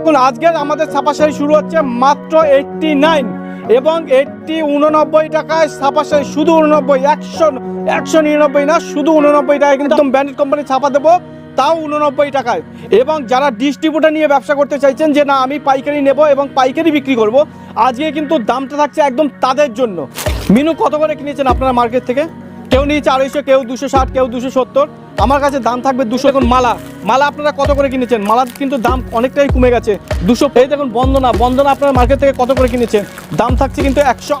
দেখুন আজকের আমাদের ছাপাশাড়ি শুরু হচ্ছে মাত্র এইটটি নাইন এবং এইটটি উননব্বই টাকায় ছাপাশাড়ি শুধু উননব্বই, একশো একশো নিরানব্বই না, শুধু উননব্বই টাকায় কিন্তু ব্র্যান্ডেড কোম্পানি ছাপা দেবো, তাও উননব্বই টাকায়। এবং যারা ডিস্ট্রিবিউটার নিয়ে ব্যবসা করতে চাইছেন যে না, আমি পাইকারি নেব এবং পাইকারি বিক্রি করব, আজকে কিন্তু দামটা থাকছে একদম তাদের জন্য। মিনু, কত করে কিনেছেন আপনারা মার্কেট থেকে? কেউ নিয়েছে আড়াইশো, কেউ দুশো ষাট, কেউ দুশো সত্তর। আমার কাছে দাম থাকবে দুশো এখন মালা। মালা আপনারা কত করে কিনেছেন? মালার কিন্তু দাম অনেকটাই কমে গেছে। দুশো এই দেখুন, বন্দনা। বন্দনা আপনারা মার্কেট থেকে কত করে কিনেছেন? দাম থাকছে কিন্তু একশো।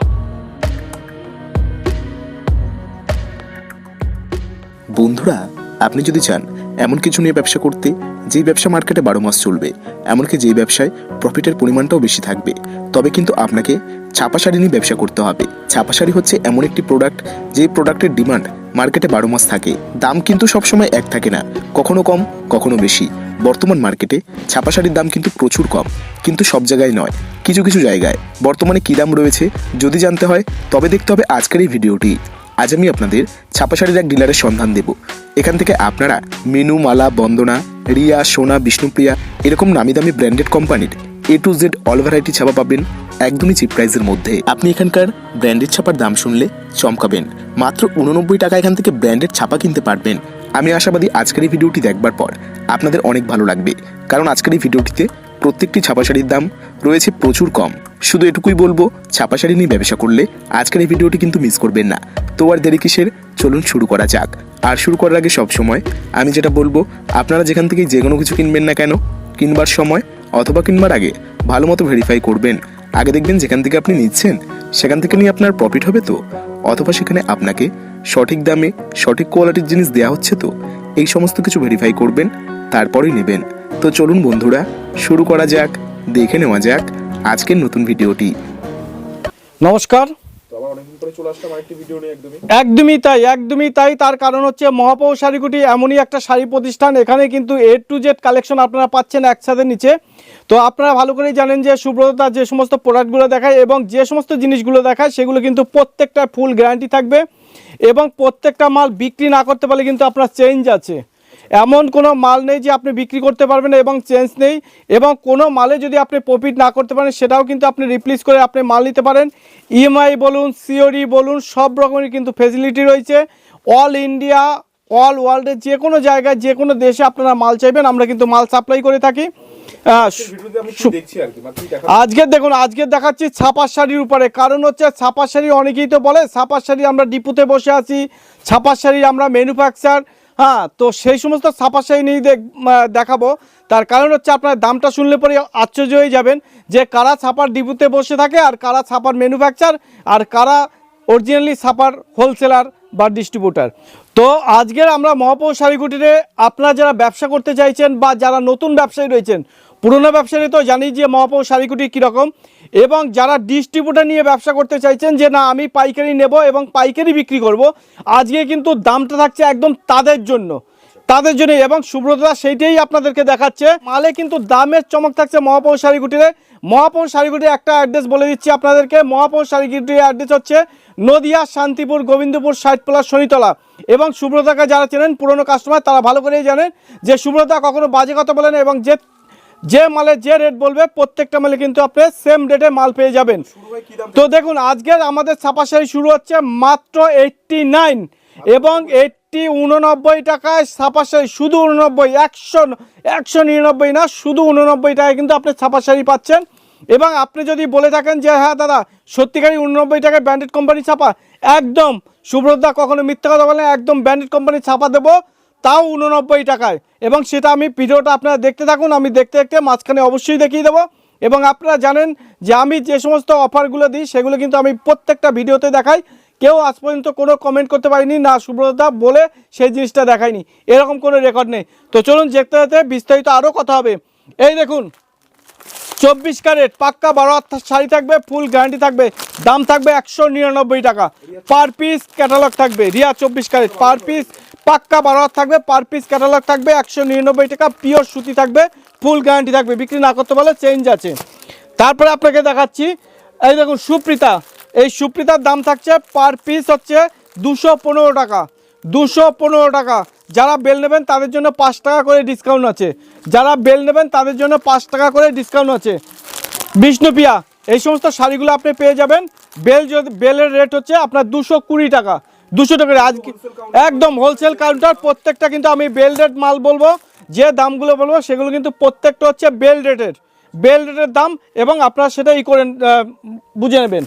বন্ধুরা, আপনি যদি চান এমন কিছু নিয়ে ব্যবসা করতে যেই ব্যবসা মার্কেটে বারো মাস চলবে, এমনকি যেই ব্যবসায় প্রফিটের পরিমাণটাও বেশি থাকবে। তবে কিন্তু আপনাকে ছাপা শাড়ি নিয়ে ব্যবসা করতে হবে। ছাপা শাড়ি হচ্ছে এমন একটি প্রোডাক্ট যে প্রোডাক্টের ডিমান্ড মার্কেটে বারো মাস থাকে। দাম কিন্তু সবসময় এক থাকে না, কখনো কম, কখনো বেশি। বর্তমান মার্কেটে ছাপা শাড়ির দাম কিন্তু প্রচুর কম, কিন্তু সব জায়গায় নয়, কিছু কিছু জায়গায়। বর্তমানে কী দাম রয়েছে যদি জানতে হয়, তবে দেখতে হবে আজকের এই ভিডিওটি। আজ আমি আপনাদের ছাপা শাড়ির এক ডিলারের সন্ধান দেব। এখান থেকে আপনারা মেনু, মালা, বন্দনা, রিয়া, সোনা, বিষ্ণুপ্রিয়া এরকম নামি দামি ব্র্যান্ডেড কোম্পানির A to Z all variety ছাপা পাবেন একদমই চিপ প্রাইসের মধ্যে। আপনি এখানকার ব্র্যান্ডেড ছাপার দাম শুনলে চমকাবেন। মাত্র উননব্বই টাকা এখান থেকে ব্র্যান্ডেড ছাপা কিনতে পারবেন। আমি আশাবাদী আজকের এই ভিডিওটি দেখবার পর আপনাদের অনেক ভালো লাগবে। কারণ আজকের এই ভিডিওটিতে প্রত্যেকটি ছাপা শাড়ির দাম রয়েছে প্রচুর কম। শুধু এটুকুই বলব ছাপা শাড়ি নিয়ে ব্যবসা করলে আজকের এই ভিডিওটি কিন্তু মিস করবেন না। তো আর দেরি কিসের? চলুন শুরু করা যাক। আর শুরু করার আগে সব সময় আমি যেটা বলব, আপনারা যেখান থেকে যে কোনো কিছু কিনবেন না কেন, কিনবার সময় অথবা কিনবার আগে ভালো মতো ভেরিফাই করবেন। আগে দেখবেন যেখান থেকে আপনি নিচ্ছেন, সেখান থেকে নিয়ে আপনার প্রফিট হবে তো? অথবা সেখানে আপনাকে সঠিক দামে সঠিক কোয়ালিটির জিনিস দেওয়া হচ্ছে তো? এই সমস্ত কিছু ভেরিফাই করবেন, তারপরেই নেবেন। তো চলুন বন্ধুরা শুরু করা যাক দেখে নেওয়া যাক আজকের নতুন ভিডিওটি। নমস্কার। একদমই। একদমই তাই একদমই তাই। তার কারণ হচ্ছে মহাপৌ শাড়িগুটি এমনই একটা শাড়ি প্রতিষ্ঠান এখানে কিন্তু এ টু জেড কালেকশন আপনারা পাচ্ছেন একসাথে নিচে। তো আপনারা ভালো করেই জানেন যে সুব্রততা যে সমস্ত প্রোডাক্টগুলো দেখায় এবং যে সমস্ত জিনিসগুলো দেখায় সেগুলো কিন্তু প্রত্যেকটা ফুল গ্যারান্টি থাকবে এবং প্রত্যেকটা মাল বিক্রি না করতে পারলে কিন্তু আপনার চেঞ্জ আছে। এমন কোনো মাল নেই যে আপনি বিক্রি করতে পারবেন এবং চেঞ্জ নেই এবং কোনো মালে যদি আপনি প্রফিট না করতে পারেন সেটাও কিন্তু আপনি রিপ্লেস করে আপনি মাল নিতে পারেন। ইএমআই বলুন সিওরি বলুন সব রকমের কিন্তু ফেসিলিটি রয়েছে। অল ইন্ডিয়া অল ওয়ার্ল্ডের যে কোনো জায়গায় যে কোনো দেশে আপনারা মাল চাইবেন আমরা কিন্তু মাল সাপ্লাই করে থাকি। আজকে দেখুন আজকে দেখাচ্ছি ছাপার শাড়ির উপরে। কারণ হচ্ছে ছাপার শাড়ি অনেকেই তো বলে ছাপার শাড়ি আমরা ডিপুতে বসে আছি ছাপার শাড়ি আমরা ম্যানুফ্যাকচার হ্যাঁ তো সেই সমস্ত ছাপার শাড়ি নিয়ে দেখ- দেখাবো। তার কারণ হচ্ছে আপনার দামটা শুনলে পরে আশ্চর্য হয়ে যাবেন যে কারা ছাপার ডিপুতে বসে থাকে আর কারা ছাপার ম্যানুফ্যাকচার আর কারা অরিজিনালি ছাপার হোলসেলার বা ডিস্ট্রিবিউটার তো আজকের আমরা মহাপৌর শাড়িগুটিরে আপনারা যারা ব্যবসা করতে চাইছেন বা যারা নতুন ব্যবসায়ী রয়েছেন, পুরনো ব্যবসায়ী তো জানি যে মহাপৌর শাড়িগুটি কীরকম। এবং যারা ডিস্ট্রিবিউটার নিয়ে ব্যবসা করতে চাইছেন যে, না, আমি পাইকারি নেব এবং পাইকারি বিক্রি করব, আজকে কিন্তু দামটা থাকছে একদম তাদের জন্য। তাদের জন্য এবং সুব্রতদা সেইটাই আপনাদেরকে দেখাচ্ছে। মালে কিন্তু দামের চমক থাকছে মহাপৌর শাড়িগুটিরে মহাপৌর শাড়িগুটির একটা অ্যাড্রেস বলে দিচ্ছি আপনাদেরকে। মহাপৌর শাড়িগুটির অ্যাড্রেস হচ্ছে নদিয়া, শান্তিপুর, গোবিন্দপুর সাইটপলা শনিতলা। এবং সুব্রতাকে যারা চেনেন, পুরনো কাস্টমার তারা ভালো করেই জানেন যে সুব্রতা কখনো বাজে কথা বলেন এবং যে যে মালের যে রেট বলবে প্রত্যেকটা মালে কিন্তু আপনি সেম রেটে মাল পেয়ে যাবেন। তো দেখুন আজকের আমাদের ছাপাশাড়ি শুরু হচ্ছে মাত্র এইটটি নাইন এবং এইটটি উননব্বই টাকায় ছাপা শাড়ি শুধু উননব্বই একশো একশো নিরানব্বই না শুধু উননব্বই টাকায় কিন্তু আপনি ছাপাশাড়ি পাচ্ছেন। এবং আপনি যদি বলে থাকেন যে হ্যাঁ দাদা সত্যিকারই উননব্বই টাকায় ব্র্যান্ডেড কোম্পানি ছাপা একদম সুব্রতদা কখনো মিথ্যা কথা বলেন একদম ব্র্যান্ডেড কোম্পানি ছাপা দেবো। তাও উননব্বই টাকায়। এবং সেটা আমি ভিডিওটা আপনারা দেখতে থাকুন, আমি দেখতে দেখতে মাঝখানে অবশ্যই দেখিয়ে দেবো। এবং আপনারা জানেন যে আমি যে সমস্ত অফারগুলো দিই, সেগুলো কিন্তু আমি প্রত্যেকটা ভিডিওতে দেখাই। কেউ আজ পর্যন্ত কোনো কমেন্ট করতে পারিনি, না সুব্রতদা বলে সেই জিনিসটা দেখায়নি। এরকম কোনো রেকর্ড নেই। তো চলুন দেখতে যেতে বিস্তারিত আরও কথা হবে। এই দেখুন, চব্বিশ ক্যারেট, পাক্কা বারো শাড়ি থাকবে ফুল গ্যারান্টি থাকবে, দাম থাকবে একশো নিরানব্বই টাকা। পার পিস ক্যাটালগ থাকবে, রিয়া চব্বিশ ক্যারেট পার পিস পাক্কা বারো থাকবে পার পিস ক্যাটালগ থাকবে, একশো নিরানব্বই টাকা পিওর সুতি থাকবে ফুল গ্যারান্টি থাকবে, বিক্রি না করতে পারলে চেঞ্জ আছে। তারপরে আপনাকে দেখাচ্ছি, এই দেখুন সুপ্রিতা, এই সুপ্রিতার দাম থাকছে পার পিস হচ্ছে দুশো পনেরো টাকা, দুশো পনেরো টাকা। যারা বেল নেবেন তাদের জন্য পাঁচ টাকা করে ডিসকাউন্ট আছে। যারা বেল নেবেন তাদের জন্য পাঁচ টাকা করে ডিসকাউন্ট আছে। বিষ্ণুপিয়া এই সমস্ত শাড়িগুলো আপনি পেয়ে যাবেন। বেল যদি বেলের রেট হচ্ছে আপনার দুশো কুড়ি টাকা। দুশো টাকা করে আজকে একদম হোলসেল কাউন্টার প্রত্যেকটা কিন্তু আমি বেল রেট মাল বলব। যে দামগুলো বলব সেগুলো কিন্তু প্রত্যেকটা হচ্ছে বেল রেটের বেল রেটের দাম এবং আপনারা সেটা ই আহ, বুঝে নেবেন।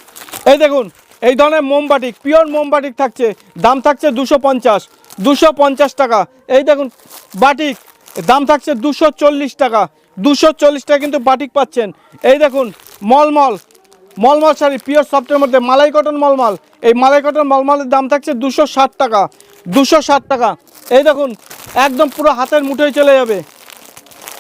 এই দেখুন এই ধরনের মোমবাটিক পিওর মোমবাটিক থাকছে। দাম থাকছে দুশো পঞ্চাশ। দুশো পঞ্চাশ টাকা। এই দেখুন বাটিক দাম থাকছে দুশো চল্লিশ টাকা। দুশো চল্লিশ টাকা কিন্তু বাটিক পাচ্ছেন। এই দেখুন মলমল মলমল শাড়ি পিওর সফটের মধ্যে মালাই কটন মলমল। এই মালাই কটন মলমলের দাম থাকছে দুশো ষাট টাকা। দুশো ষাট টাকা। এই দেখুন, একদম পুরো হাতের মুঠোয় চলে যাবে।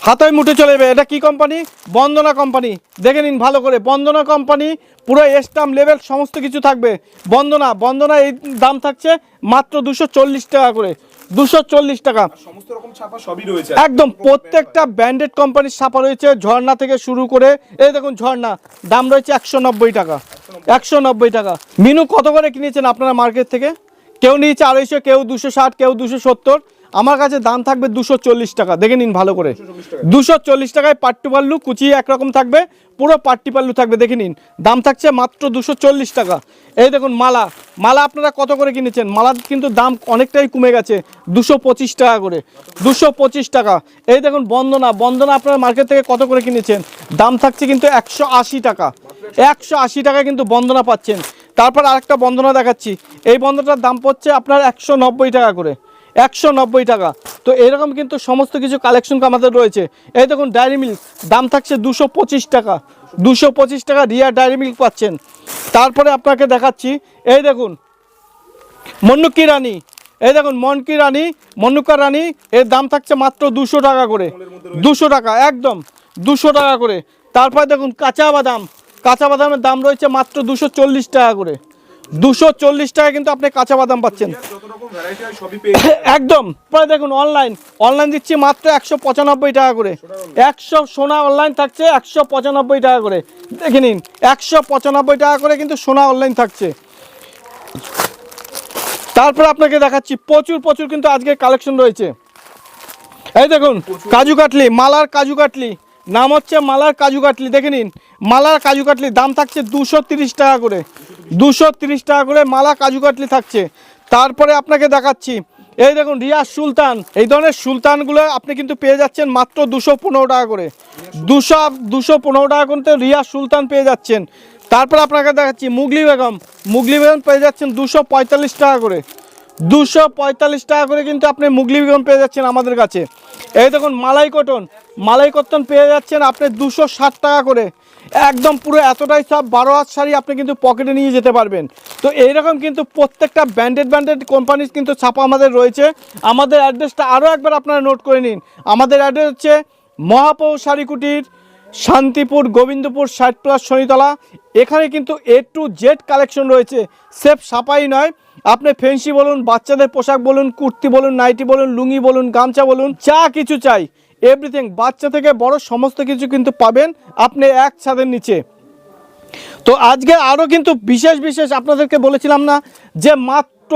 হাতের মুঠে চলে যাবে। এটা কি কোম্পানি বন্দনা কোম্পানি দেখে নিন ভালো করে। বন্দনা কোম্পানি পুরো এস্টাম লেভেল সমস্ত কিছু থাকবে। বন্দনা বন্দনা এই দাম থাকছে মাত্র দুশো টাকা করে। দুশো চল্লিশ টাকা। সমস্ত রকম ছাপা সবই রয়েছে একদম প্রত্যেকটা ব্র্যান্ডেড কোম্পানির ছাপা রয়েছে। ঝর্ণা থেকে শুরু করে এই দেখুন ঝর্ণা দাম রয়েছে একশো নব্বই টাকা। একশো নব্বই টাকা। মিনু কত করে কিনেছেন আপনারা মার্কেট থেকে? কেউ নিয়েছে আড়াইশো কেউ দুশো ষাট কেউ দুশো সত্তর। আমার কাছে দাম থাকবে দুশো টাকা। দেখে নিন ভালো করে। দুশো টাকায় পাট্টু পাল্লু কুচি একরকম থাকবে, পুরো পাট্টি পাল্লু থাকবে, দেখে নিন। দাম থাকছে মাত্র দুশো টাকা। এই দেখুন, মালা। মালা আপনারা কত করে কিনেছেন? মালার কিন্তু দাম অনেকটাই কমে গেছে, দুশো টাকা করে। দুশো টাকা। এই দেখুন, বন্দনা। বন্দনা আপনারা মার্কেট থেকে কত করে কিনেছেন? দাম থাকছে কিন্তু একশো আশি টাকা। একশো টাকায় কিন্তু বন্দনা পাচ্ছেন। তারপর আরেকটা বন্দনা দেখাচ্ছি। এই বন্দনাটার দাম পড়ছে আপনার একশো নব্বই টাকা করে। একশো নব্বই টাকা। তো এরকম কিন্তু সমস্ত কিছু কালেকশন আমাদের রয়েছে। এই দেখুন ডায়েরি মিল্ক দাম থাকছে দুশো টাকা। দুশো টাকা রিয়া ডায়েরি মিল্ক পাচ্ছেন। তারপরে আপনাকে দেখাচ্ছি, এই দেখুন, মন্নুকি রানী। এই দেখুন মনকি রানী, মন্নুকা রানী, এর দাম থাকছে মাত্র দুশো টাকা করে। দুশো টাকা, একদম, দুশো টাকা করে। তারপরে দেখুন, কাঁচা বাদাম। কাঁচা বাদামের দাম রয়েছে মাত্র দুশো টাকা করে। দুশো চল্লিশ টাকা কিন্তু আপনি কাঁচা বাদাম পাচ্ছেন। একদম। পরে দেখুন অনলাইন অনলাইন দিচ্ছি মাত্র একশো পঁচানব্বই টাকা করে। একশো সোনা অনলাইন থাকছে, একশো পঁচানব্বই টাকা করে। দেখে নিন, একশো পঁচানব্বই টাকা করে কিন্তু সোনা অনলাইন থাকছে। তারপর আপনাকে দেখাচ্ছি, প্রচুর প্রচুর কিন্তু আজকে কালেকশন রয়েছে। এই দেখুন, কাজু কাটলি, মালার কাজু কাটলি। নাম হচ্ছে মালার কাজু কাটলি, দেখে নিন। মালার কাজু কাটলি দাম থাকছে দুশো টাকা করে। দুশো তিরিশ টাকা করে মালা কাজু কাটলি থাকছে। তারপরে আপনাকে দেখাচ্ছি। এই দেখুন, রিয়াজ সুলতান। এই ধরনের সুলতানগুলো আপনি কিন্তু পেয়ে যাচ্ছেন মাত্র দুশো পনেরো টাকা করে। দুশো দুশো পনেরো টাকা করতে রিয়াজ সুলতান পেয়ে যাচ্ছেন। তারপর আপনাকে দেখাচ্ছি মুগলি বেগম। মুগলি বেগম পেয়ে যাচ্ছেন দুশো পঁয়তাল্লিশ টাকা করে। দুশো পঁয়তাল্লিশ টাকা করে কিন্তু আপনি মুগলি বেগম পেয়ে যাচ্ছেন আমাদের কাছে। এই দেখুন, মালাই কটন। মালাই কটন পেয়ে যাচ্ছেন আপনি দুশো ষাট টাকা করে। একদম পুরো এতটাই সব বারো হাত শাড়ি আপনি কিন্তু পকেটে নিয়ে যেতে পারবেন। তো এইরকম কিন্তু প্রত্যেকটা ব্র্যান্ডেড ব্র্যান্ডেড কোম্পানিজ কিন্তু ছাপা আমাদের রয়েছে। আমাদের অ্যাড্রেসটা আরও একবার আপনারা নোট করে নিন। আমাদের অ্যাড্রেস হচ্ছে মহাপৌ শাড়ি কুটির শান্তিপুর, গোবিন্দপুর ষাট প্লাস শনিতলা। এখানে কিন্তু এ টু জেড কালেকশন রয়েছে। সেফ সাপাই নয়। আপনি ফেন্সি বলুন, বাচ্চাদের পোশাক বলুন, কুর্তি বলুন, নাইটি বলুন, লুঙ্গি বলুন, গামছা বলুন, যা কিছু চাই। এভরিথিং, বাচ্চা থেকে বড় সমস্ত কিছু কিন্তু পাবেন আপনি এক ছাদের নিচে। তো আজকে আরও কিন্তু বিশেষ বিশেষ আপনাদেরকে বলেছিলাম না যে মাত্র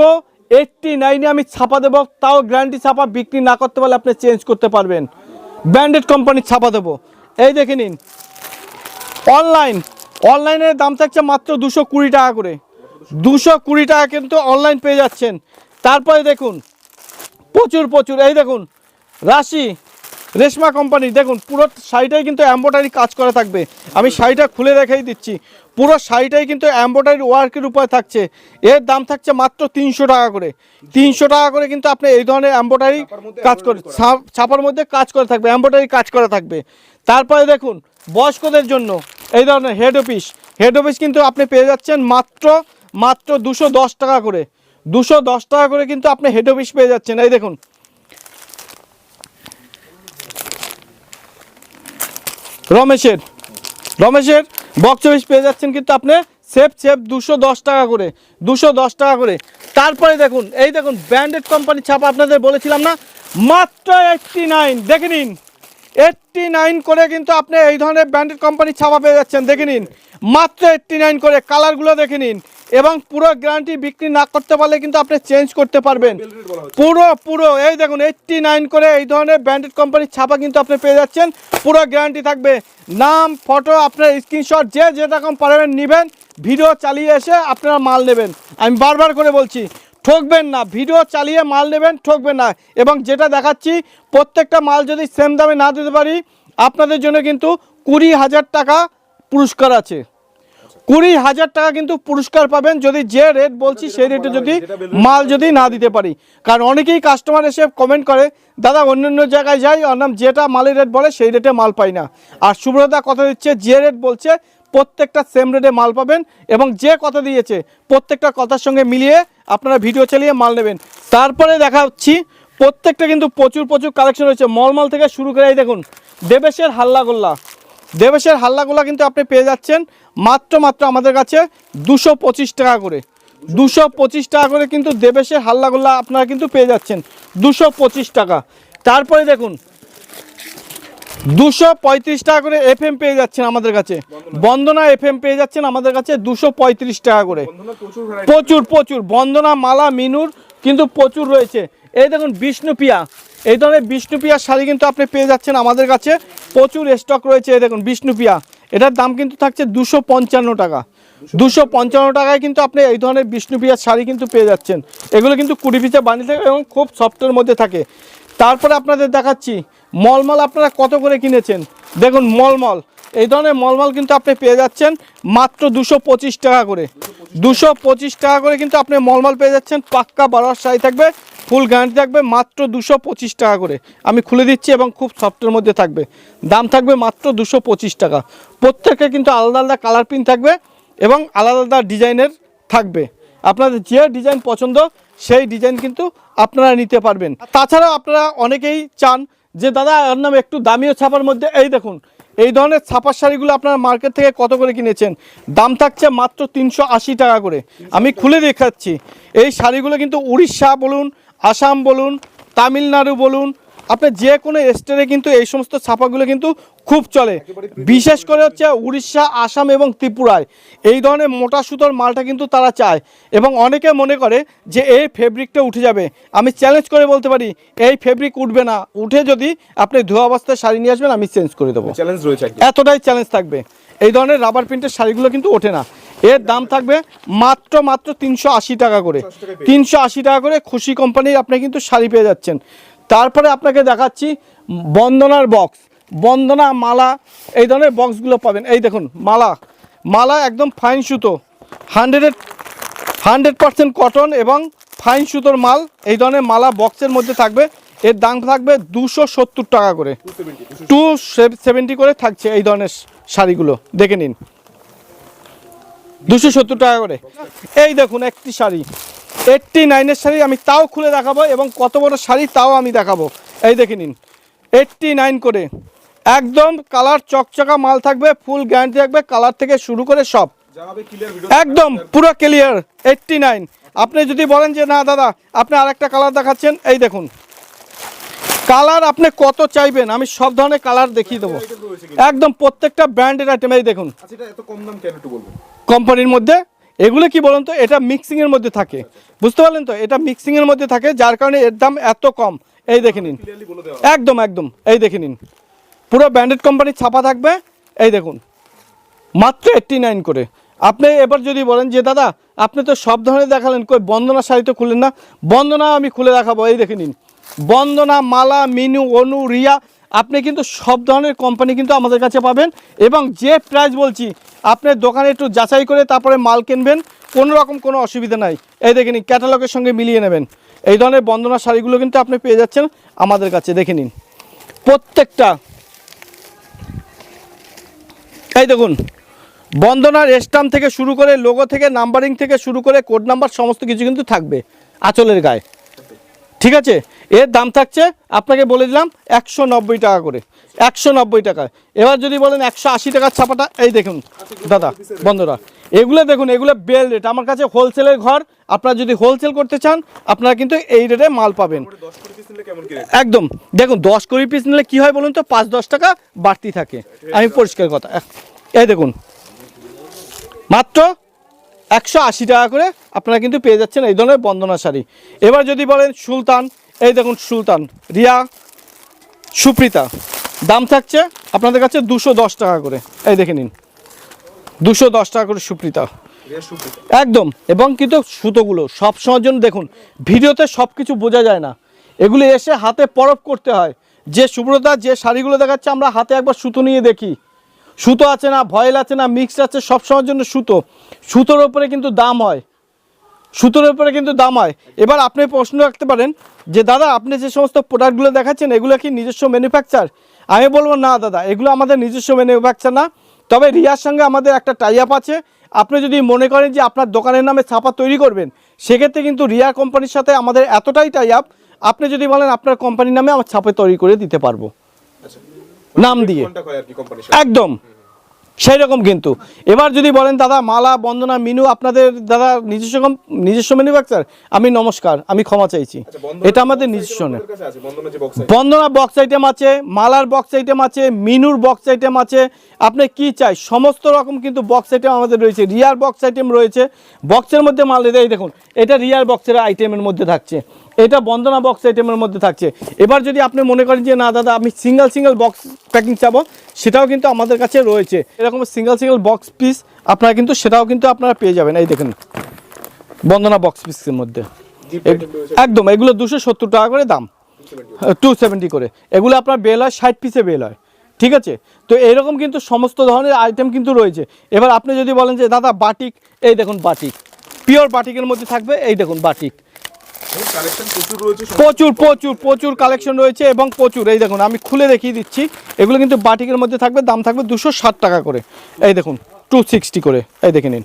এইটটি নাইনে আমি ছাপা দেবো, তাও গ্যারান্টি ছাপা বিক্রি না করতে পারলে আপনি চেঞ্জ করতে পারবেন। ব্র্যান্ডেড কোম্পানির ছাপা দেবো। এই দেখে নিন। অনলাইন অনলাইনের দাম থাকছে মাত্র দুশো কুড়ি টাকা করে। দুশো কুড়ি টাকা কিন্তু অনলাইন পেয়ে যাচ্ছেন। তারপরে দেখুন, প্রচুর প্রচুর। এই দেখুন, রাশি রেশমা কোম্পানি দেখুন পুরো শাড়িটাই কিন্তু এম্ব্রয়ডারি কাজ করা থাকবে। আমি শাড়িটা খুলে রেখেই দিচ্ছি। পুরো শাড়িটাই কিন্তু এম্ব্রয়ডারি ওয়ার্কের উপরে থাকছে। এর দাম থাকছে মাত্র তিনশো টাকা করে। তিনশো টাকা করে কিন্তু আপনি এই ধরনের এম্ব্রয়ডারি কাজ করে ছাপ- ছাপার মধ্যে কাজ করে থাকবে এম্ব্রয়ডারি কাজ করা থাকবে। তারপরে দেখুন বয়স্কদের জন্য এই ধরনের হেড অফিস হেড অফিস কিন্তু আপনি পেয়ে যাচ্ছেন মাত্র মাত্র দুশো দশ টাকা করে। দুশো দশ টাকা করে কিন্তু আপনি হেড অফিস পেয়ে যাচ্ছেন। এই দেখুন রমেশের রমেশের বক্স অফিস পেয়ে যাচ্ছেন কিন্তু আপনি সেফ সেফ দুশো দশ টাকা করে, দুশো দশ টাকা করে। তারপরে দেখুন, এই দেখুন ব্র্যান্ডেড কোম্পানি ছাপা আপনাদের বলেছিলাম না, মাত্র এইটটি নাইন দেখে নিন। এইটটি নাইন করে কিন্তু আপনি এই ধরনের ব্র্যান্ডেড কোম্পানি ছাপা পেয়ে যাচ্ছেন, দেখে নিন। মাত্র এইটটি নাইন করে কালারগুলো দেখে নিন। এবং পুরো গ্যারান্টি বিক্রি না করতে পারলে কিন্তু আপনি চেঞ্জ করতে পারবেন। পুরো পুরো এই দেখুন এইটটি নাইন করে এই ধরনের ব্র্যান্ডেড কোম্পানির ছাপা কিন্তু আপনি পেয়ে যাচ্ছেন। পুরো গ্যারান্টি থাকবে। নাম ফটো আপনার স্ক্রিনশট যে যেরকম পারবেন নেবেন। ভিডিও চালিয়ে এসে আপনারা মাল নেবেন। আমি বারবার করে বলছি ঠকবেন না। ভিডিও চালিয়ে মাল নেবেন ঠকবেন না। এবং যেটা দেখাচ্ছি প্রত্যেকটা মাল যদি সেম দামে না দিতে পারি আপনাদের জন্য কিন্তু কুড়ি হাজার টাকা পুরস্কার আছে। কুড়ি হাজার টাকা কিন্তু পুরস্কার পাবেন যদি যে রেট বলছি সেই রেটে যদি মাল যদি না দিতে পারি। কারণ অনেকেই কাস্টমার এসে কমেন্ট করে দাদা অন্য অন্য জায়গায় যাই অনাম যেটা মালের রেট বলে সেই রেটে মাল পাই না। আর সুব্রতা কথা দিচ্ছে যে রেট বলছে প্রত্যেকটা সেম রেটে মাল পাবেন এবং যে কথা দিয়েছে প্রত্যেকটা কথার সঙ্গে মিলিয়ে আপনারা ভিডিও চালিয়ে মাল নেবেন। তারপরে দেখা হচ্ছি প্রত্যেকটা কিন্তু প্রচুর প্রচুর কালেকশন রয়েছে। মলমল থেকে শুরু করে দেখুন দেবেশের হাল্লাগোল্লা দেবেশের হাল্লাগুলা কিন্তু আপনি পেয়ে যাচ্ছেন। মাত্র মাত্র আমাদের কাছে দুশো পঁচিশ টাকা করে। দুশো পঁচিশ টাকা করে কিন্তু দেবেশের হাল্লাগুলা আপনারা কিন্তু পেয়ে যাচ্ছেন। দুশো পঁচিশ টাকা। তারপরে দেখুন দুশো পঁয়ত্রিশ টাকা করে এফ এম পেয়ে যাচ্ছেন আমাদের কাছে। বন্দনা। এফ এম পেয়ে যাচ্ছেন আমাদের কাছে দুশো পঁয়ত্রিশ টাকা করে। প্রচুর প্রচুর প্রচুর। বন্দনা মালা মিনুর কিন্তু প্রচুর রয়েছে। এই দেখুন বিষ্ণুপিয়া এই ধরনের বিষ্ণুপিয়া শাড়ি কিন্তু আপনি পেয়ে যাচ্ছেন আমাদের কাছে। প্রচুর স্টক রয়েছে দেখুন বিষ্ণুপিয়া এটার দাম কিন্তু থাকছে দুশো পঞ্চান্ন টাকা। দুশো পঞ্চান্ন টাকায় কিন্তু আপনি এই ধরনের বিষ্ণুপিয়ার শাড়ি কিন্তু পেয়ে যাচ্ছেন। এগুলো কিন্তু কুড়ি পিসে বানিয়ে থাকে এবং খুব সফটের মধ্যে থাকে। তারপরে আপনাদের দেখাচ্ছি, মলমল আপনারা কত করে কিনেছেন? দেখুন, মলমল। এই ধরনের মলমল কিন্তু আপনি পেয়ে যাচ্ছেন মাত্র দুশো টাকা করে। দুশো পঁচিশ টাকা করে কিন্তু আপনি মলমল পেয়ে যাচ্ছেন, পাক্কা বারোয়ার শাড়ি থাকবে ফুল গ্যারান্টি থাকবে, মাত্র দুশো পঁচিশ টাকা করে। আমি খুলে দিচ্ছি এবং খুব সফটের মধ্যে থাকবে। দাম থাকবে মাত্র দুশো পঁচিশ টাকা। প্রত্যেকে কিন্তু আলাদা আলাদা কালার প্রিন্ট থাকবে এবং আলাদা আলাদা ডিজাইনের থাকবে। আপনাদের যে ডিজাইন পছন্দ, সেই ডিজাইন কিন্তু আপনারা নিতে পারবেন। তাছাড়াও আপনারা অনেকেই চান যে, দাদা, এর নাম একটু দামিও ছাপার মধ্যে। এই দেখুন এই ধরনের ছাপার শাড়িগুলো আপনার মার্কেট থেকে কত করে কিনেছেন? দাম থাকছে মাত্র তিনশো আশি টাকা করে। আমি খুলে দেখাচ্ছি। এই শাড়িগুলো কিন্তু উড়িষ্যা বলুন, আসাম বলুন, তামিলনাড়ু বলুন আপনার যে কোনো স্টেটে কিন্তু এই সমস্ত ছাপাগুলো কিন্তু খুব চলে। বিশেষ করে হচ্ছে উড়িষ্যা আসাম এবং ত্রিপুরায়। এই ধরনের মোটা সুতোর মালটা কিন্তু তারা চায়। এবং অনেকে মনে করে যে এই ফেব্রিকটা উঠে যাবে। আমি চ্যালেঞ্জ করে বলতে পারি এই ফেব্রিক উঠবে না। উঠে যদি আপনি ধোয়া অবস্থায় শাড়ি নিয়ে আসবেন আমি চেঞ্জ করে দেবো। চ্যালেঞ্জ রয়েছে এতটাই চ্যালেঞ্জ থাকবে। এই ধরনের রাবার প্রিন্টের শাড়িগুলো কিন্তু ওঠে না। এর দাম থাকবে মাত্র মাত্র তিনশো আশি টাকা করে। তিনশো আশি টাকা করে খুশি কোম্পানির আপনি কিন্তু শাড়ি পেয়ে যাচ্ছেন। তারপরে আপনাকে দেখাচ্ছি বন্দনার বক্স বন্দনা, মালা, এই ধরনের বক্সগুলো পাবেন। এই দেখুন, মালা। মালা একদম ফাইন সুতো। হান্ড্রেডের হান্ড্রেড পার্সেন্ট কটন এবং ফাইন সুতোর মাল। এই ধরনের মালা বক্সের মধ্যে থাকবে। এর দাম থাকবে দুশো সত্তর টাকা করে। টু সেভেন্টি করে থাকছে এই ধরনের শাড়িগুলো। দেখে নিন। দুশো সত্তর টাকা করে। এই দেখুন একটি শাড়ি। এইটটি নাইনের শাড়ি আমি তাও খুলে দেখাবো এবং কত বড় শাড়ি তাও আমি দেখাবো। এই দেখে নিন। এইটটি নাইন করে। একদম কালার চকচকা মাল থাকবে ফুল গ্যারান্টি থাকবে কালার থেকে শুরু করে সব। একদম পুরো ক্লিয়ার এইটটি নাইন। আপনি যদি বলেন যে না দাদা আপনি আরেকটা কালার দেখাচ্ছেন এই দেখুন। কালার আপনি কত চাইবেন? আমি সব ধরনের কালার দেখিয়ে দেবো। একদম প্রত্যেকটা ব্র্যান্ডের আইটেম এই দেখুন। আচ্ছা একটু কোম্পানির মধ্যে এগুলো কি বলুন তো? এটা মিক্সিংয়ের মধ্যে থাকে। বুঝতে পারলেন তো? এটা মিক্সিংয়ের মধ্যে থাকে যার কারণে এর দাম এত কম। এই দেখে নিন। একদম একদম। এই দেখে নিন। পুরো ব্র্যান্ডেড কোম্পানির ছাপা থাকবে। এই দেখুন। মাত্র এইট্টি নাইন করে। আপনি এবার যদি বলেন যে দাদা আপনি তো সব ধরনের দেখালেন। কই বন্দনা শাড়ি তো খুললেন না? বন্দনা আমি খুলে দেখাবো। এই দেখে নিন। বন্দনা মালা মিনু অনু রিয়া আপনি কিন্তু সব ধরনের কোম্পানি কিন্তু আমাদের কাছে পাবেন। এবং যে প্রাইস বলছি, আপনার দোকানে একটু যাচাই করে তারপরে মাল কিনবেন, কোনো রকম কোনো অসুবিধা নাই। এই দেখে নিন ক্যাটালগের সঙ্গে মিলিয়ে নেবেন। এই ধরনের বন্দনা শাড়িগুলো কিন্তু আপনি পেয়ে যাচ্ছেন আমাদের কাছে, দেখে নিন। প্রত্যেকটা এই দেখুন বন্দনার স্টাম থেকে শুরু করে লোগো থেকে নাম্বারিং থেকে শুরু করে কোড নাম্বার সমস্ত কিছু কিন্তু থাকবে আঁচলের গায়ে। ঠিক আছে? এর দাম থাকছে আপনাকে বলে দিলাম একশো নব্বই টাকা করে। একশো নব্বই টাকা। এবার যদি বলেন একশো আশি টাকার ছাপাটা এই দেখুন দাদা বন্ধুরা এগুলো দেখুন এগুলো বেল রেট। আমার কাছে হোলসেলের ঘর আপনারা যদি হোলসেল করতে চান আপনারা কিন্তু এই রেটে মাল পাবেন। একদম। দেখুন দশ কুড়ি পিস নিলে কী হয় বলুন তো পাঁচ দশ টাকা বাড়তি থাকে। আমি পরিষ্কার কথা এই দেখুন মাত্র একশো আশি টাকা করে আপনারা কিন্তু পেয়ে যাচ্ছেন এই ধরনের বন্দনা শাড়ি। এবার যদি বলেন সুলতান এই দেখুন সুলতান রিয়া সুপ্রিতা। দাম থাকছে আপনাদের কাছে দুশো দশ টাকা করে। এই দেখে নিন দুশো দশ টাকা করে সুপ্রিতা। একদম এবং কিন্তু সুতোগুলো সব সময়ের জন্য দেখুন ভিডিওতে সব কিছু বোঝা যায় না। এগুলি এসে হাতে পরফ করতে হয়। যে সুব্রতা যে শাড়িগুলো দেখাচ্ছে আমরা হাতে একবার সুতো নিয়ে দেখি। সুতো আছে না, ভয়েল আছে না মিক্সড আছে সব সময়ের জন্য সুতো। সুতোর উপরে কিন্তু দাম হয়। সুতোর উপরে কিন্তু দাম হয়। এবার আপনি প্রশ্ন রাখতে পারেন যে, দাদা, আপনি যে সমস্ত প্রোডাক্টগুলো দেখাচ্ছেন, এগুলো কি নিজস্ব ম্যানুফ্যাকচার আমি বলব, না, দাদা, এগুলো আমাদের নিজস্ব ম্যানুফ্যাকচার না। তবে রিয়ার সঙ্গে আমাদের একটা টাই আপ আছে। আপনি যদি মনে করেন যে, আপনার দোকানের নামে ছাপা তৈরি করবেন, সেক্ষেত্রে কিন্তু রিয়া কোম্পানির সাথে আমাদের এতটাই টাই আপ আপনি যদি বলেন আপনার কোম্পানির নামে আমার ছাপা তৈরি করে দিতে পারব। নাম দিয়ে। একদম। সেই রকম কিন্তু। এবার যদি বলেন দাদা মালা বন্দনা মিনু আপনাদের দাদা নিজস্ব নিজস্ব ম্যানুফ্যাকচার আমি নমস্কার আমি ক্ষমা চাইছি। আচ্ছা এটা আমাদের নিজস্ব না। বন্দনা বক্স আইটেম আছে মালার বক্স আইটেম আছে মিনুর বক্স আইটেম আছে। আপনি কি চাই? সমস্ত রকম কিন্তু বক্স আইটেম আমাদের রয়েছে। রিয়ার বক্স আইটেম রয়েছে। বক্সের মধ্যে মাল এই দেখুন এটা রিয়ার বক্সের আইটেমের মধ্যে থাকছে। এটা বন্দনা বক্স আইটেমের মধ্যে থাকছে। এবার যদি আপনি মনে করেন যে না দাদা আমি সিঙ্গেল সিঙ্গেল বক্স প্যাকিং চাবো সেটাও কিন্তু আমাদের কাছে রয়েছে। এরকম সিঙ্গেল সিঙ্গেল বক্স পিস আপনারা কিন্তু সেটাও কিন্তু আপনারা পেয়ে যাবেন। এই দেখেন বন্দনা বক্স পিসের মধ্যে। একদম এগুলো দুশো সত্তর টাকা করে দাম। টু সেভেন্টি করে। এগুলো আপনার বেল হয় ষাট পিসে বেল হয়। ঠিক আছে? তো এরকম কিন্তু সমস্ত ধরনের আইটেম কিন্তু রয়েছে। এবার আপনি যদি বলেন যে দাদা বাটিক এই দেখুন বাটিক পিওর বাটিকের মধ্যে থাকবে এই দেখুন বাটিক প্রচুর প্রচুর প্রচুর কালেকশন রয়েছে এবং প্রচুর। এই দেখুন আমি খুলে দেখিয়ে দিচ্ছি। এগুলো কিন্তু বাটিকের মধ্যে থাকবে দাম থাকবে দুশো ষাট টাকা করে। এই দেখুন টু সিক্সটি করে। এই দেখে নিন।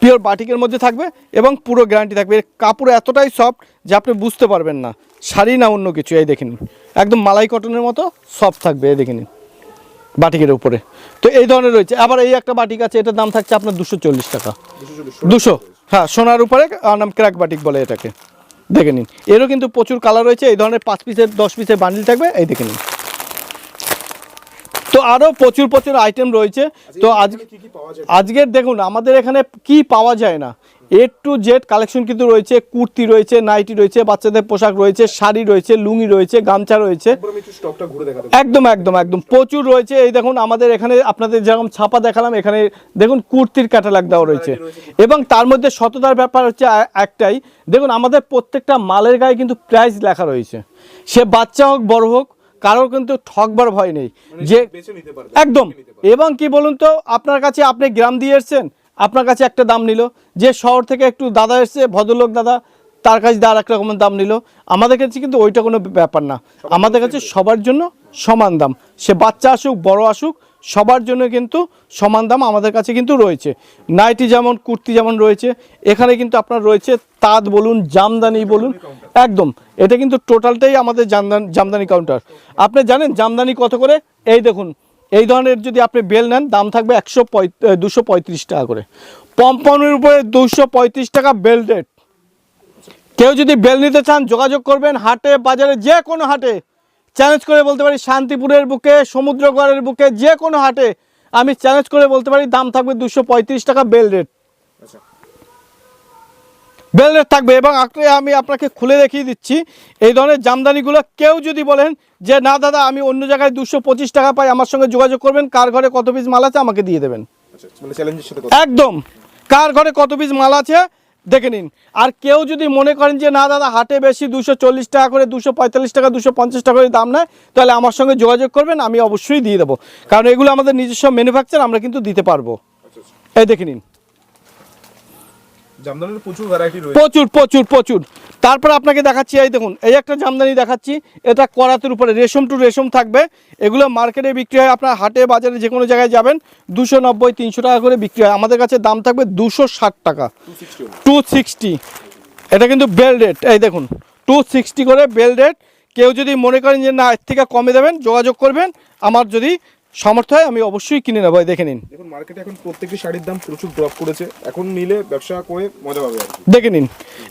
পিওর বাটিকের মধ্যে থাকবে এবং পুরো গ্যারান্টি থাকবে। এর কাপড় এতটাই সফট যে আপনি বুঝতে পারবেন না। শাড়ি না অন্য কিছু এই দেখে নিন। একদম মালাই কটনের মতো সফট থাকবে এই দেখে নিন। বাটিকের উপরে। তো এই ধরনের রয়েছে। আবার এই একটা বাটিক আছে এটার দাম থাকছে আপনার দুশো চল্লিশ টাকা। দুশো হ্যাঁ সোনার উপরে আর নাম ক্র্যাক বাটিক বলে এটাকে। দেখে নিন। এরও কিন্তু প্রচুর কালার রয়েছে এই ধরনের পাঁচ পিসের দশ পিসের বান্ডিল থাকবে এই দেখে নিন। তো আরও প্রচুর প্রচুর আইটেম রয়েছে। তো আজ আজকের দেখুন আমাদের এখানে কি পাওয়া যায় না। এ টু জেড কালেকশন কিন্তু রয়েছে কুর্তি রয়েছে নাইটি রয়েছে বাচ্চাদের পোশাক রয়েছে শাড়ি রয়েছে লুঙ্গি রয়েছে গামছা রয়েছে। একদম একদম একদম। প্রচুর রয়েছে। এই দেখুন আমাদের এখানে আপনাদের যেরকম ছাপা দেখালাম এখানে দেখুন কুর্তির ক্যাটালগ দেওয়া রয়েছে। এবং তার মধ্যে সততার ব্যাপার হচ্ছে একটাই। দেখুন আমাদের প্রত্যেকটা মালের গায়ে কিন্তু প্রাইস লেখা রয়েছে। সে বাচ্চা হোক বড় হোক কারোর কিন্তু ঠকবার ভয় নেই। যে নিতে পারবে একদম। এবং কি বলুন তো আপনার কাছে আপনি গ্রাম দিয়ে এসছেন? আপনার কাছে একটা দাম নিল। যে শহর থেকে একটু দাদা এসছে ভদ্রলোক দাদা তার কাছে আর এক রকমের দাম নিল। আমাদের কাছে কিন্তু ওইটা কোনো ব্যাপার না। আমাদের কাছে সবার জন্য সমান দাম। সে বাচ্চা আসুক বড় আসুক সবার জন্য কিন্তু সমান দাম আমাদের কাছে কিন্তু রয়েছে। নাইটি যেমন কুর্তি যেমন রয়েছে এখানে কিন্তু আপনার রয়েছে তাঁত বলুন জামদানি বলুন একদম। এটা কিন্তু টোটালটাই আমাদের জামদানি জামদানি কাউন্টার আপনি জানেন জামদানি কত করে? এই দেখুন এই ধরনের যদি আপনি বেল নেন, দাম থাকবে একশো দুশো টাকা করে। পম্পনের উপরে দুশো টাকা বেল রেট। কেউ যদি বেল নিতে চান, যোগাযোগ করবেন হাটে, বাজারে যে কোনো হাটে। চ্যালেঞ্জ করে বলতে পারি, শান্তিপুরের বুকে, সমুদ্রগড়ের বুকে, যে কোনো হাটে আমি চ্যালেঞ্জ করে বলতে পারি, দাম থাকবে দুশো টাকা বেল রেট। বেল রেট থাকবে এবং আঁকড়ে আমি আপনাকে খুলে দেখিয়ে দিচ্ছি এই ধরনের জামদানিগুলো কেউ যদি বলেন যে না দাদা আমি অন্য জায়গায় দুশো পঁচিশ টাকা পাই আমার সঙ্গে যোগাযোগ করবেন কার ঘরে কত পিস মাল আছে আমাকে দিয়ে দেবেন। আচ্ছা মানে একদম। কার ঘরে কত পিস মাল আছে দেখে নিন। আর কেউ যদি মনে করেন যে না দাদা হাটে বেশি দুশো চল্লিশ টাকা করে দুশো পঁয়তাল্লিশ টাকা দুশো পঞ্চাশ টাকা করে দাম নেয় তাহলে আমার সঙ্গে যোগাযোগ করবেন আমি অবশ্যই দিয়ে দেবো। কারণ এগুলো আমাদের নিজস্ব ম্যানুফ্যাকচার আমরা কিন্তু দিতে পারব। আচ্ছা আচ্ছা। এই দেখে নিন। জামদানির প্রচুর ভ্যারাইটি রয়েছে। প্রচুর প্রচুর প্রচুর। তারপর আপনাকে দেখাচ্ছি এই দেখুন এই একটা জামদানি দেখাচ্ছি এটা করাতের উপরে রেশম টু রেশম থাকবে। এগুলো মার্কেটে বিক্রি হয় আপনার হাটে বাজারে যে কোনো জায়গায় যাবেন দুশো নব্বই তিনশো টাকা করে বিক্রি হয়। আমাদের কাছে দাম থাকবে দুশো ষাট টাকা। টু সিক্সটি এটা কিন্তু বেল রেট এই দেখুন টু সিক্সটি করে বেল রেট কেউ যদি মনে করেন যে না এর থেকে কমে দেবেন যোগাযোগ করবেন। আমার যদি সামর্থ্য হয় আমি অবশ্যই কিনে নেব দেখে নিন। দেখুন মার্কেটে এখন প্রত্যেকটি শাড়ির দাম প্রচুর ড্রপ করেছে। এখন নিলে ব্যবসা করে মজা পাবে দেখে নিন।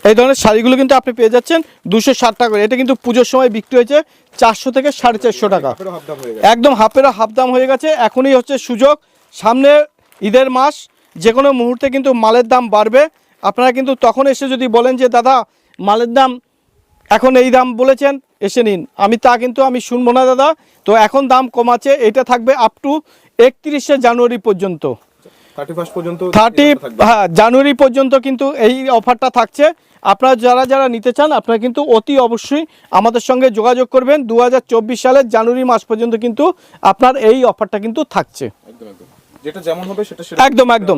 এই ধরনের শাড়িগুলো কিন্তু আপনি পেয়ে যাচ্ছেন দুশো ষাট টাকা করে। এটা কিন্তু পুজোর সময় বিক্রি হয়েছে চারশো থেকে সাড়ে চারশো টাকা। একদম হাফেরও হাফ দাম হয়ে গেছে। এখনই হচ্ছে সুযোগ। সামনে ঈদের মাস যে কোনো মুহূর্তে কিন্তু মালের দাম বাড়বে। আপনারা কিন্তু তখন এসে যদি বলেন যে দাদা মালের দাম এখন এই দাম বলেছেন এসে নিন। আমি তা কিন্তু আমি শুনব না দাদা। তো এখন দাম কমাচ্ছে এটা থাকবে আপ টু একত্রিশে জানুয়ারি পর্যন্ত। থার্টি। হ্যাঁ জানুয়ারি পর্যন্ত কিন্তু এই অফারটা থাকছে। আপনারা যারা যারা নিতে চান আপনারা কিন্তু অতি অবশ্যই আমাদের সঙ্গে যোগাযোগ করবেন। দু হাজার চব্বিশ সালের জানুয়ারি মাস পর্যন্ত কিন্তু আপনার এই অফারটা কিন্তু থাকছে। একদম একদম। যেটা যেমন হবে সেটা সেটা একদম একদম।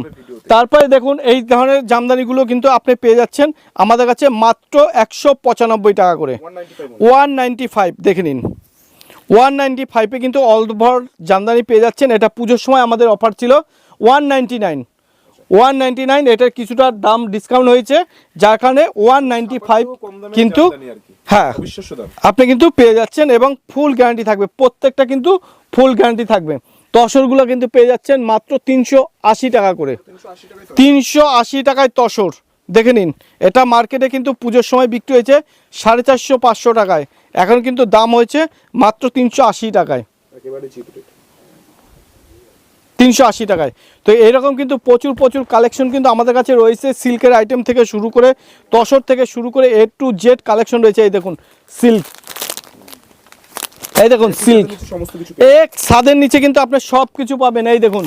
তারপরে দেখুন এই ধরনের জামদানিগুলো কিন্তু আপনি পেয়ে যাচ্ছেন। আমাদের কাছে মাত্র একশো পঁচানব্বই টাকা করে। ওয়ান নাইনটি ফাইভ দেখে নিন। ওয়ান নাইনটি ফাইভে কিন্তু অলভর জামদানি পেয়ে যাচ্ছেন। এটা পুজোর সময় আমাদের অফার ছিল one ninety nine. One ninety nine এটার কিছুটা দাম ডিসকাউন্ট হয়েছে। যার কারণে ওয়ান নাইনটি ফাইভ কিন্তু। হ্যাঁ আপনি কিন্তু পেয়ে যাচ্ছেন এবং ফুল গ্যারান্টি থাকবে। প্রত্যেকটা কিন্তু ফুল গ্যারান্টি থাকবে। তসরগুলো কিন্তু পেয়ে যাচ্ছেন মাত্র তিনশো আশি টাকা করে। তিনশো আশি টাকায় তসর। দেখে নিন এটা মার্কেটে কিন্তু পুজোর সময় বিক্রি হয়েছে সাড়ে চারশো পাঁচশো টাকায়। এখন কিন্তু দাম হয়েছে মাত্র তিনশো আশি টাকায়। তিনশো আশি টাকায়। তো এরকম কিন্তু প্রচুর প্রচুর কালেকশন কিন্তু আমাদের কাছে রয়েছে সিল্কের আইটেম থেকে শুরু করে তসর থেকে শুরু করে এ টু জেড কালেকশন রয়েছে। এই দেখুন সিল্ক এই দেখুন সিল্ক এক ছাদের নিচে কিন্তু আপনি সব কিছু পাবেন। এই দেখুন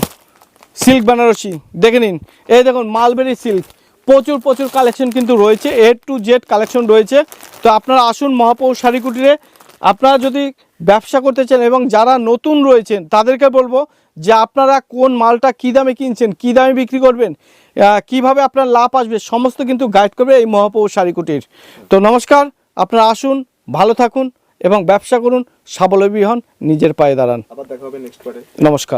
সিল্ক বেনারসি। দেখে নিন। এই দেখুন মালবেরি সিল্ক প্রচুর প্রচুর কালেকশন কিন্তু রয়েছে। এ টু জেড কালেকশন রয়েছে। তো আপনারা আসুন মহাপৌর শাড়ি কুটিরে আপনারা যদি ব্যবসা করতে চান এবং যারা নতুন রয়েছেন তাদেরকে বলব যে আপনারা কোন মালটা কী দামে কিনছেন কী দামে বিক্রি করবেন কীভাবে আপনার লাভ আসবে সমস্ত কিন্তু গাইড করবে এই মহাপৌর শাড়ি কুটির তো নমস্কার আপনারা আসুন ভালো থাকুন। এবং ব্যবসা করুন স্বাবলম্বী হন নিজের পায়ে দাঁড়ান। আবার দেখা হবে নেক্সট নমস্কার।